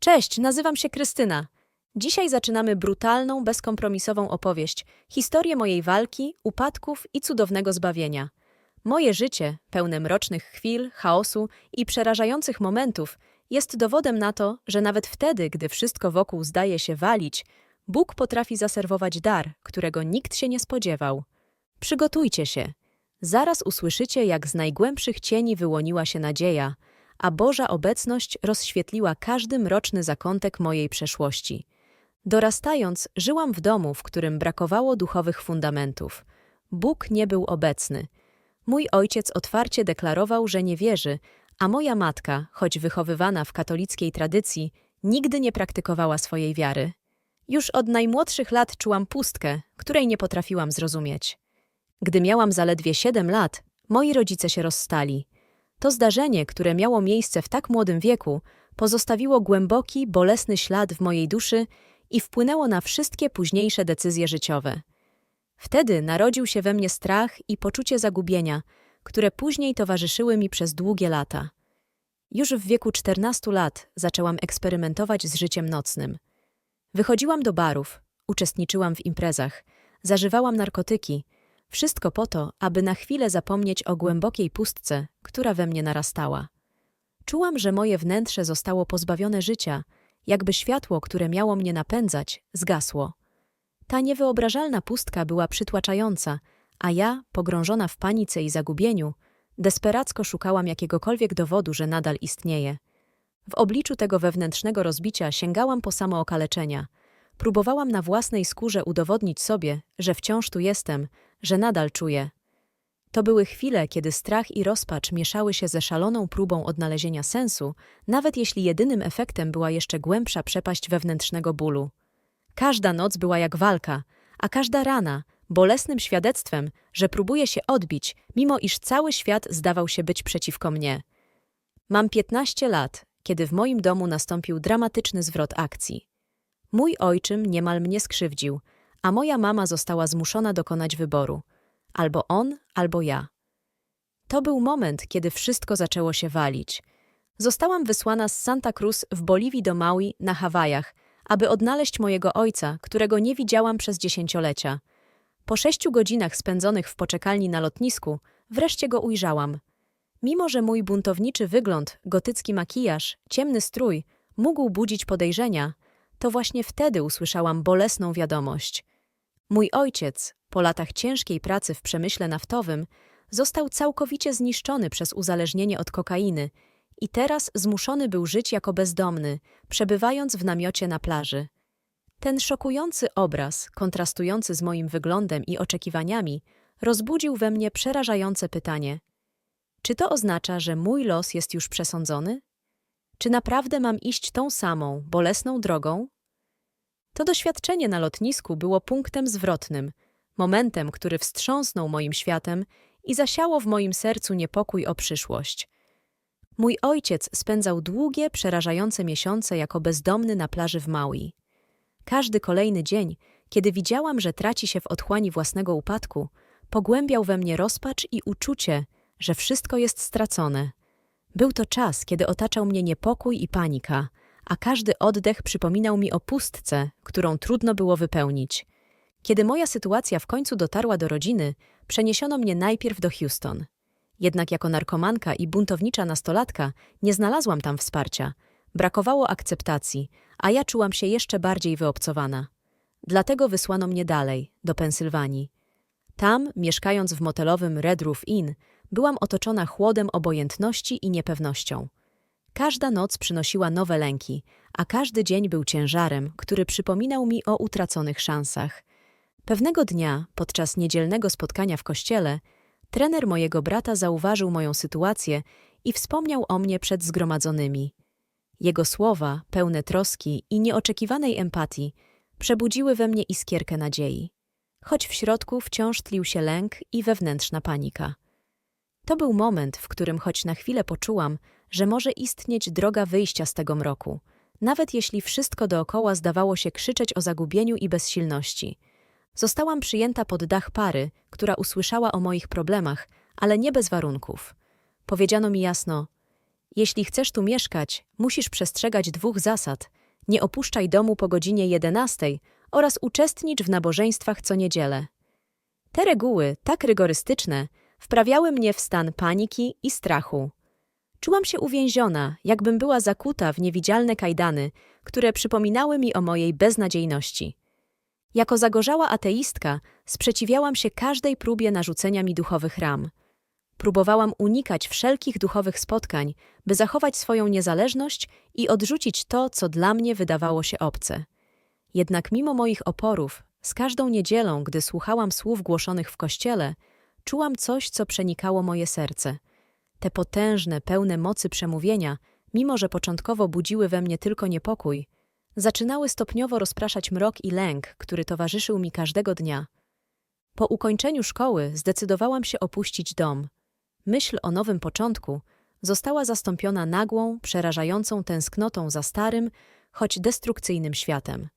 Cześć, nazywam się Krystyna. Dzisiaj zaczynamy brutalną, bezkompromisową opowieść, historię mojej walki, upadków i cudownego zbawienia. Moje życie, pełne mrocznych chwil, chaosu i przerażających momentów, jest dowodem na to, że nawet wtedy, gdy wszystko wokół zdaje się walić, Bóg potrafi zaserwować dar, którego nikt się nie spodziewał. Przygotujcie się. Zaraz usłyszycie, jak z najgłębszych cieni wyłoniła się nadzieja, a Boża obecność rozświetliła każdy mroczny zakątek mojej przeszłości. Dorastając, żyłam w domu, w którym brakowało duchowych fundamentów. Bóg nie był obecny. Mój ojciec otwarcie deklarował, że nie wierzy, a moja matka, choć wychowywana w katolickiej tradycji, nigdy nie praktykowała swojej wiary. Już od najmłodszych lat czułam pustkę, której nie potrafiłam zrozumieć. Gdy miałam zaledwie siedem lat, moi rodzice się rozstali. To zdarzenie, które miało miejsce w tak młodym wieku, pozostawiło głęboki, bolesny ślad w mojej duszy i wpłynęło na wszystkie późniejsze decyzje życiowe. Wtedy narodził się we mnie strach i poczucie zagubienia, które później towarzyszyły mi przez długie lata. Już w wieku 14 lat zaczęłam eksperymentować z życiem nocnym. Wychodziłam do barów, uczestniczyłam w imprezach, zażywałam narkotyki, wszystko po to, aby na chwilę zapomnieć o głębokiej pustce, która we mnie narastała. Czułam, że moje wnętrze zostało pozbawione życia, jakby światło, które miało mnie napędzać, zgasło. Ta niewyobrażalna pustka była przytłaczająca, a ja, pogrążona w panice i zagubieniu, desperacko szukałam jakiegokolwiek dowodu, że nadal istnieje. W obliczu tego wewnętrznego rozbicia sięgałam po samookaleczenia. Próbowałam na własnej skórze udowodnić sobie, że wciąż tu jestem, że nadal czuję. To były chwile, kiedy strach i rozpacz mieszały się ze szaloną próbą odnalezienia sensu, nawet jeśli jedynym efektem była jeszcze głębsza przepaść wewnętrznego bólu. Każda noc była jak walka, a każda rana bolesnym świadectwem, że próbuję się odbić, mimo iż cały świat zdawał się być przeciwko mnie. Mam 15 lat, kiedy w moim domu nastąpił dramatyczny zwrot akcji. Mój ojczym niemal mnie skrzywdził, a moja mama została zmuszona dokonać wyboru. Albo on, albo ja. To był moment, kiedy wszystko zaczęło się walić. Zostałam wysłana z Santa Cruz w Boliwii do Maui na Hawajach, aby odnaleźć mojego ojca, którego nie widziałam przez dziesięciolecia. Po sześciu godzinach spędzonych w poczekalni na lotnisku, wreszcie go ujrzałam. Mimo, że mój buntowniczy wygląd, gotycki makijaż, ciemny strój mógł budzić podejrzenia, to właśnie wtedy usłyszałam bolesną wiadomość. Mój ojciec, po latach ciężkiej pracy w przemyśle naftowym, został całkowicie zniszczony przez uzależnienie od kokainy i teraz zmuszony był żyć jako bezdomny, przebywając w namiocie na plaży. Ten szokujący obraz, kontrastujący z moim wyglądem i oczekiwaniami, rozbudził we mnie przerażające pytanie: czy to oznacza, że mój los jest już przesądzony? Czy naprawdę mam iść tą samą, bolesną drogą? To doświadczenie na lotnisku było punktem zwrotnym, momentem, który wstrząsnął moim światem i zasiało w moim sercu niepokój o przyszłość. Mój ojciec spędzał długie, przerażające miesiące jako bezdomny na plaży w Maui. Każdy kolejny dzień, kiedy widziałam, że traci się w otchłani własnego upadku, pogłębiał we mnie rozpacz i uczucie, że wszystko jest stracone. Był to czas, kiedy otaczał mnie niepokój i panika, a każdy oddech przypominał mi o pustce, którą trudno było wypełnić. Kiedy moja sytuacja w końcu dotarła do rodziny, przeniesiono mnie najpierw do Houston. Jednak jako narkomanka i buntownicza nastolatka nie znalazłam tam wsparcia. Brakowało akceptacji, a ja czułam się jeszcze bardziej wyobcowana. Dlatego wysłano mnie dalej, do Pensylwanii. Tam, mieszkając w motelowym Red Roof Inn, byłam otoczona chłodem obojętności i niepewnością. Każda noc przynosiła nowe lęki, a każdy dzień był ciężarem, który przypominał mi o utraconych szansach. Pewnego dnia, podczas niedzielnego spotkania w kościele, trener mojego brata zauważył moją sytuację i wspomniał o mnie przed zgromadzonymi. Jego słowa, pełne troski i nieoczekiwanej empatii, przebudziły we mnie iskierkę nadziei, choć w środku wciąż tlił się lęk i wewnętrzna panika. To był moment, w którym choć na chwilę poczułam, że może istnieć droga wyjścia z tego mroku, nawet jeśli wszystko dookoła zdawało się krzyczeć o zagubieniu i bezsilności. Zostałam przyjęta pod dach pary, która usłyszała o moich problemach, ale nie bez warunków. Powiedziano mi jasno: Jeśli chcesz tu mieszkać, musisz przestrzegać dwóch zasad. Nie opuszczaj domu po godzinie 11 oraz uczestnicz w nabożeństwach co niedzielę. Te reguły, tak rygorystyczne, wprawiały mnie w stan paniki i strachu. Czułam się uwięziona, jakbym była zakuta w niewidzialne kajdany, które przypominały mi o mojej beznadziejności. Jako zagorzała ateistka sprzeciwiałam się każdej próbie narzucenia mi duchowych ram. Próbowałam unikać wszelkich duchowych spotkań, by zachować swoją niezależność i odrzucić to, co dla mnie wydawało się obce. Jednak mimo moich oporów, z każdą niedzielą, gdy słuchałam słów głoszonych w kościele, czułam coś, co przenikało moje serce. Te potężne, pełne mocy przemówienia, mimo że początkowo budziły we mnie tylko niepokój, zaczynały stopniowo rozpraszać mrok i lęk, który towarzyszył mi każdego dnia. Po ukończeniu szkoły zdecydowałam się opuścić dom. Myśl o nowym początku została zastąpiona nagłą, przerażającą tęsknotą za starym, choć destrukcyjnym światem.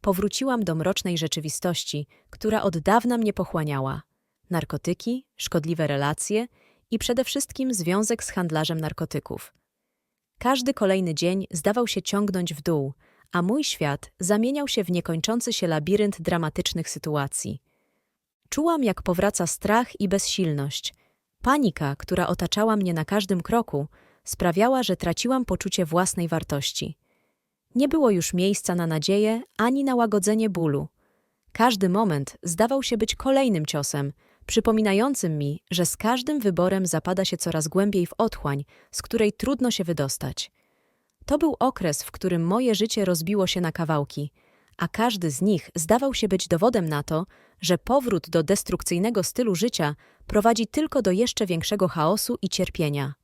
Powróciłam do mrocznej rzeczywistości, która od dawna mnie pochłaniała. Narkotyki, szkodliwe relacje i przede wszystkim związek z handlarzem narkotyków. Każdy kolejny dzień zdawał się ciągnąć w dół, a mój świat zamieniał się w niekończący się labirynt dramatycznych sytuacji. Czułam, jak powraca strach i bezsilność. Panika, która otaczała mnie na każdym kroku, sprawiała, że traciłam poczucie własnej wartości. Nie było już miejsca na nadzieję ani na łagodzenie bólu. Każdy moment zdawał się być kolejnym ciosem, przypominającym mi, że z każdym wyborem zapada się coraz głębiej w otchłań, z której trudno się wydostać. To był okres, w którym moje życie rozbiło się na kawałki, a każdy z nich zdawał się być dowodem na to, że powrót do destrukcyjnego stylu życia prowadzi tylko do jeszcze większego chaosu i cierpienia.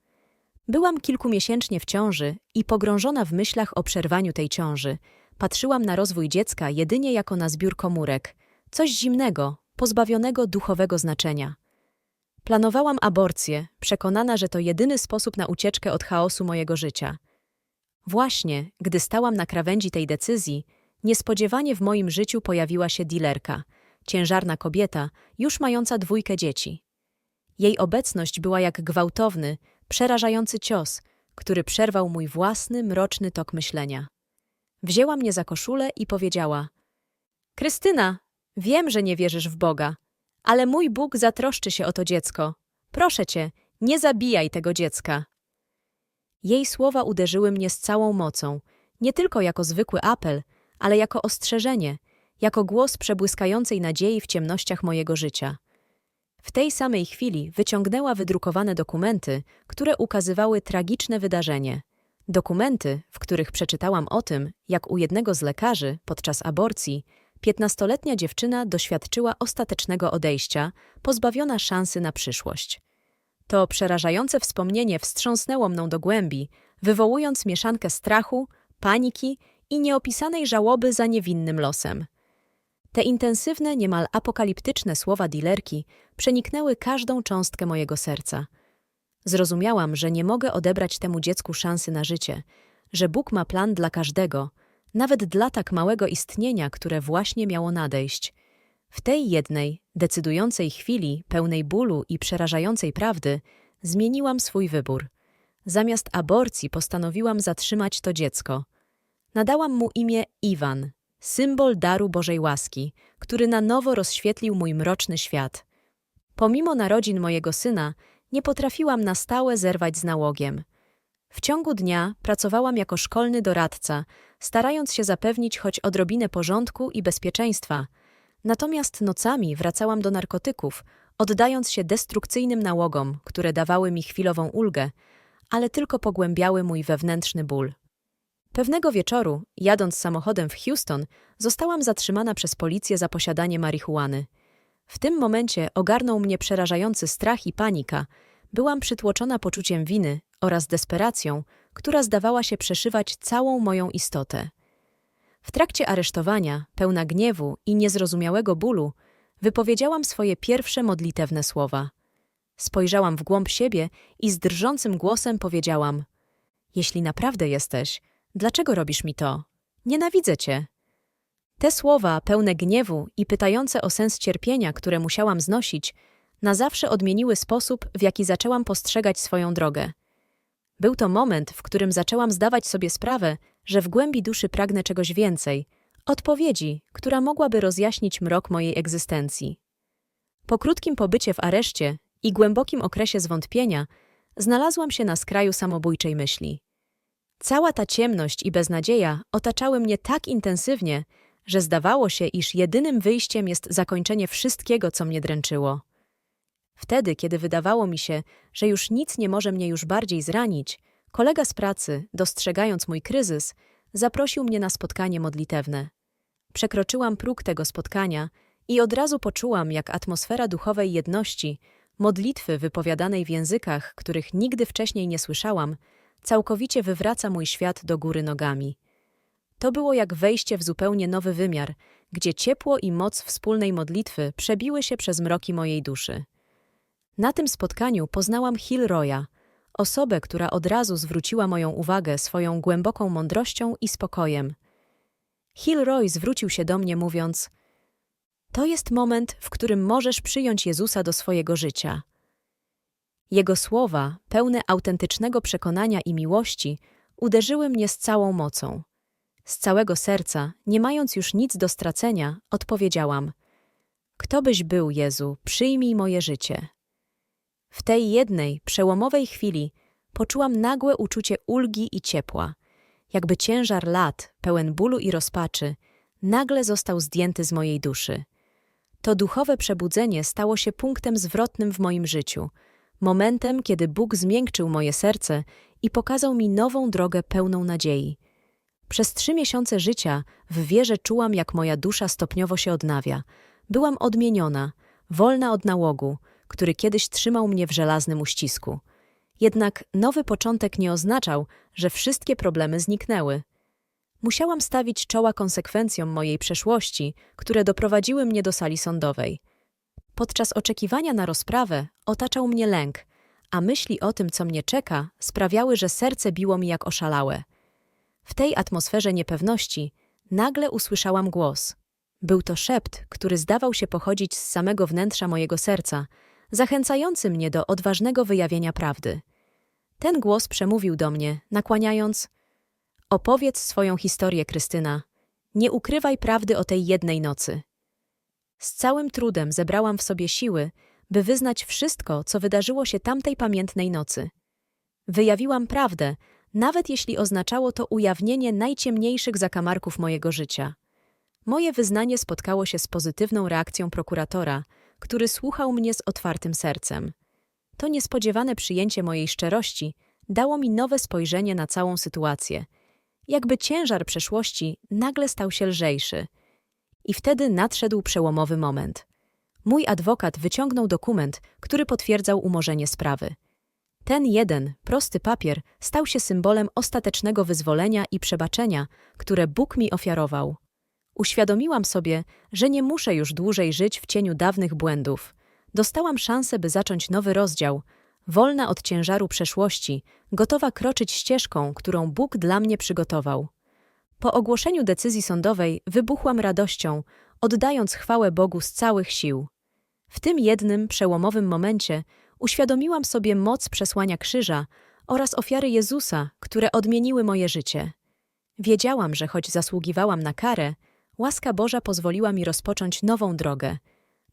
Byłam kilkumiesięcznie w ciąży i pogrążona w myślach o przerwaniu tej ciąży, patrzyłam na rozwój dziecka jedynie jako na zbiór komórek, coś zimnego, pozbawionego duchowego znaczenia. Planowałam aborcję, przekonana, że to jedyny sposób na ucieczkę od chaosu mojego życia. Właśnie, gdy stałam na krawędzi tej decyzji, niespodziewanie w moim życiu pojawiła się dilerka, ciężarna kobieta, już mająca dwójkę dzieci. Jej obecność była jak gwałtowny, przerażający cios, który przerwał mój własny, mroczny tok myślenia. Wzięła mnie za koszulę i powiedziała: Krystyna, wiem, że nie wierzysz w Boga, ale mój Bóg zatroszczy się o to dziecko. Proszę cię, nie zabijaj tego dziecka. Jej słowa uderzyły mnie z całą mocą, nie tylko jako zwykły apel, ale jako ostrzeżenie, jako głos przebłyskającej nadziei w ciemnościach mojego życia. W tej samej chwili wyciągnęła wydrukowane dokumenty, które ukazywały tragiczne wydarzenie. Dokumenty, w których przeczytałam o tym, jak u jednego z lekarzy podczas aborcji piętnastoletnia dziewczyna doświadczyła ostatecznego odejścia, pozbawiona szansy na przyszłość. To przerażające wspomnienie wstrząsnęło mną do głębi, wywołując mieszankę strachu, paniki i nieopisanej żałoby za niewinnym losem. Te intensywne, niemal apokaliptyczne słowa dilerki przeniknęły każdą cząstkę mojego serca. Zrozumiałam, że nie mogę odebrać temu dziecku szansy na życie, że Bóg ma plan dla każdego, nawet dla tak małego istnienia, które właśnie miało nadejść. W tej jednej, decydującej chwili, pełnej bólu i przerażającej prawdy, zmieniłam swój wybór. Zamiast aborcji postanowiłam zatrzymać to dziecko. Nadałam mu imię Iwan, symbol daru Bożej łaski, który na nowo rozświetlił mój mroczny świat. Pomimo narodzin mojego syna, nie potrafiłam na stałe zerwać z nałogiem. W ciągu dnia pracowałam jako szkolny doradca, starając się zapewnić choć odrobinę porządku i bezpieczeństwa. Natomiast nocami wracałam do narkotyków, oddając się destrukcyjnym nałogom, które dawały mi chwilową ulgę, ale tylko pogłębiały mój wewnętrzny ból. Pewnego wieczoru, jadąc samochodem w Houston, zostałam zatrzymana przez policję za posiadanie marihuany. W tym momencie ogarnął mnie przerażający strach i panika. Byłam przytłoczona poczuciem winy oraz desperacją, która zdawała się przeszywać całą moją istotę. W trakcie aresztowania, pełna gniewu i niezrozumiałego bólu, wypowiedziałam swoje pierwsze modlitewne słowa. Spojrzałam w głąb siebie i z drżącym głosem powiedziałam: Jeśli naprawdę jesteś, Dlaczego robisz mi to? Nienawidzę cię. Te słowa, pełne gniewu i pytające o sens cierpienia, które musiałam znosić, na zawsze odmieniły sposób, w jaki zaczęłam postrzegać swoją drogę. Był to moment, w którym zaczęłam zdawać sobie sprawę, że w głębi duszy pragnę czegoś więcej, odpowiedzi, która mogłaby rozjaśnić mrok mojej egzystencji. Po krótkim pobycie w areszcie i głębokim okresie zwątpienia, znalazłam się na skraju samobójczej myśli. Cała ta ciemność i beznadzieja otaczały mnie tak intensywnie, że zdawało się, iż jedynym wyjściem jest zakończenie wszystkiego, co mnie dręczyło. Wtedy, kiedy wydawało mi się, że już nic nie może mnie już bardziej zranić, kolega z pracy, dostrzegając mój kryzys, zaprosił mnie na spotkanie modlitewne. Przekroczyłam próg tego spotkania i od razu poczułam, jak atmosfera duchowej jedności, modlitwy wypowiadanej w językach, których nigdy wcześniej nie słyszałam, całkowicie wywraca mój świat do góry nogami. To było jak wejście w zupełnie nowy wymiar, gdzie ciepło i moc wspólnej modlitwy przebiły się przez mroki mojej duszy. Na tym spotkaniu poznałam Hilroya, osobę, która od razu zwróciła moją uwagę swoją głęboką mądrością i spokojem. Hilroy zwrócił się do mnie mówiąc: To jest moment, w którym możesz przyjąć Jezusa do swojego życia. Jego słowa, pełne autentycznego przekonania i miłości, uderzyły mnie z całą mocą. Z całego serca, nie mając już nic do stracenia, odpowiedziałam: Kto byś był, Jezu, przyjmij moje życie. W tej jednej, przełomowej chwili poczułam nagłe uczucie ulgi i ciepła, jakby ciężar lat, pełen bólu i rozpaczy, nagle został zdjęty z mojej duszy. To duchowe przebudzenie stało się punktem zwrotnym w moim życiu, momentem, kiedy Bóg zmiękczył moje serce i pokazał mi nową drogę pełną nadziei. Przez trzy miesiące życia w wierze czułam, jak moja dusza stopniowo się odnawia. Byłam odmieniona, wolna od nałogu, który kiedyś trzymał mnie w żelaznym uścisku. Jednak nowy początek nie oznaczał, że wszystkie problemy zniknęły. Musiałam stawić czoła konsekwencjom mojej przeszłości, które doprowadziły mnie do sali sądowej. Podczas oczekiwania na rozprawę otaczał mnie lęk, a myśli o tym, co mnie czeka, sprawiały, że serce biło mi jak oszalałe. W tej atmosferze niepewności nagle usłyszałam głos. Był to szept, który zdawał się pochodzić z samego wnętrza mojego serca, zachęcający mnie do odważnego wyjawienia prawdy. Ten głos przemówił do mnie, nakłaniając: Opowiedz swoją historię, Krystyna. Nie ukrywaj prawdy o tej jednej nocy. Z całym trudem zebrałam w sobie siły, by wyznać wszystko, co wydarzyło się tamtej pamiętnej nocy. Wyjawiłam prawdę, nawet jeśli oznaczało to ujawnienie najciemniejszych zakamarków mojego życia. Moje wyznanie spotkało się z pozytywną reakcją prokuratora, który słuchał mnie z otwartym sercem. To niespodziewane przyjęcie mojej szczerości dało mi nowe spojrzenie na całą sytuację. Jakby ciężar przeszłości nagle stał się lżejszy. I wtedy nadszedł przełomowy moment. Mój adwokat wyciągnął dokument, który potwierdzał umorzenie sprawy. Ten jeden, prosty papier stał się symbolem ostatecznego wyzwolenia i przebaczenia, które Bóg mi ofiarował. Uświadomiłam sobie, że nie muszę już dłużej żyć w cieniu dawnych błędów. Dostałam szansę, by zacząć nowy rozdział, wolna od ciężaru przeszłości, gotowa kroczyć ścieżką, którą Bóg dla mnie przygotował. Po ogłoszeniu decyzji sądowej wybuchłam radością, oddając chwałę Bogu z całych sił. W tym jednym, przełomowym momencie uświadomiłam sobie moc przesłania krzyża oraz ofiary Jezusa, które odmieniły moje życie. Wiedziałam, że choć zasługiwałam na karę, łaska Boża pozwoliła mi rozpocząć nową drogę.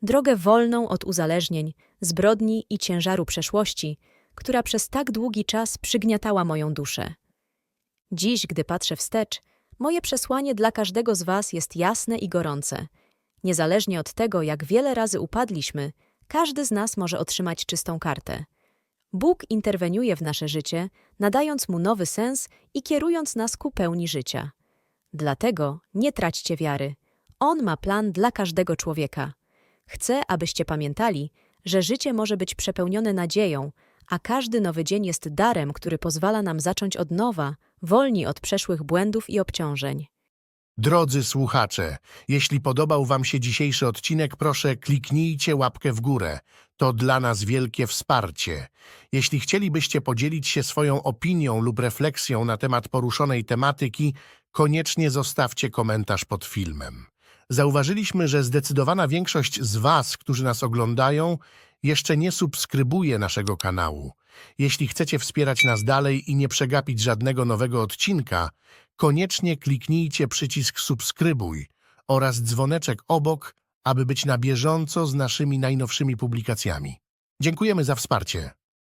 Drogę wolną od uzależnień, zbrodni i ciężaru przeszłości, która przez tak długi czas przygniatała moją duszę. Dziś, gdy patrzę wstecz, moje przesłanie dla każdego z Was jest jasne i gorące. Niezależnie od tego, jak wiele razy upadliśmy, każdy z nas może otrzymać czystą kartę. Bóg interweniuje w nasze życie, nadając mu nowy sens i kierując nas ku pełni życia. Dlatego nie traćcie wiary. On ma plan dla każdego człowieka. Chcę, abyście pamiętali, że życie może być przepełnione nadzieją, a każdy nowy dzień jest darem, który pozwala nam zacząć od nowa, wolni od przeszłych błędów i obciążeń. Drodzy słuchacze, jeśli podobał Wam się dzisiejszy odcinek, proszę kliknijcie łapkę w górę. To dla nas wielkie wsparcie. Jeśli chcielibyście podzielić się swoją opinią lub refleksją na temat poruszonej tematyki, koniecznie zostawcie komentarz pod filmem. Zauważyliśmy, że zdecydowana większość z Was, którzy nas oglądają, jeszcze nie subskrybuje naszego kanału. Jeśli chcecie wspierać nas dalej i nie przegapić żadnego nowego odcinka, koniecznie kliknijcie przycisk subskrybuj oraz dzwoneczek obok, aby być na bieżąco z naszymi najnowszymi publikacjami. Dziękujemy za wsparcie.